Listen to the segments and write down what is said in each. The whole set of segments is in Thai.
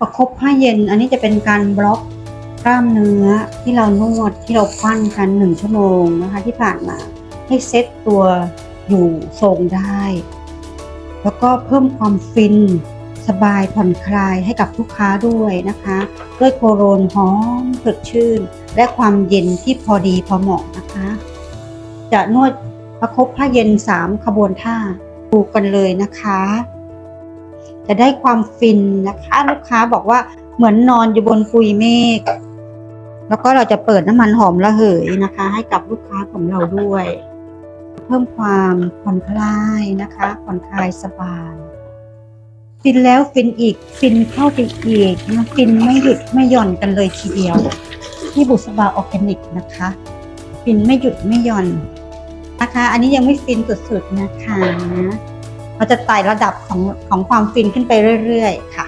ประคบผ้าเย็นอันนี้จะเป็นการบล็อกกล้ามเนื้อที่เรานวดที่เราปั้นกันหนึ่งชั่วโมงนะคะที่ผ่านมาให้เซ็ตตัวอยู่ทรงได้ แล้วก็เพิ่มความฟินสบายผ่อนคลายให้กับลูกค้าด้วยนะคะ ด้วยโคโรนหอมสดชื่น และความเย็นที่พอดีพอเหมาะนะคะ จะนวดประคบผ้าเย็นสามขบวนท่าดูกันเลยนะคะ จะได้ความฟินนะคะ ลูกค้าบอกว่าเหมือนนอนอยู่บนปุยเมฆแล้วก็เราจะเปิดน้ำมันหอมระเหยนะคะ ให้กับลูกค้าของเราด้วย เพิ่มความผ่อนคลายนะคะผ่อนคลายสบายฟินแล้วฟินอีกฟินเข้าไปอีกนะฟินไม่หยุดไม่หย่อนกันเลยทีเดียว ที่บุษบาออร์แกนิกนะคะฟินไม่หยุดไม่หย่อนนะคะ อันนี้ยังไม่ฟินสุดๆนะคะ เราจะไต่ระดับของของความฟินขึ้นไปเรื่อยๆ ค่ะ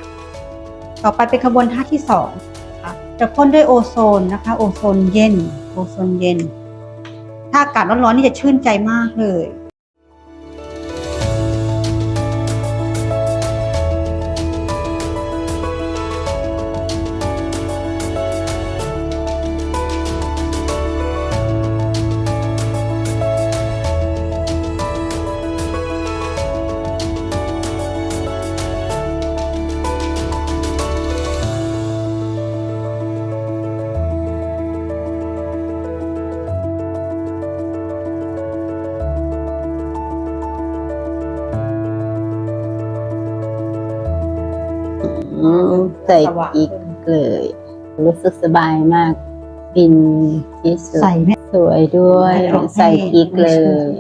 ต่อไปเป็นขบวนท่าที่สองค่ะจะพ่นด้วยโอโซนนะคะ โอโซนเย็น โอโซนเย็น ถ้าอากาศร้อนๆนี่จะชื่นใจมากเลย ใส่กิ๊กเลย รู้สึกสบายมากฟินที่สุดใส่ไหมสวยด้วยให้ใส่กิ๊กเลย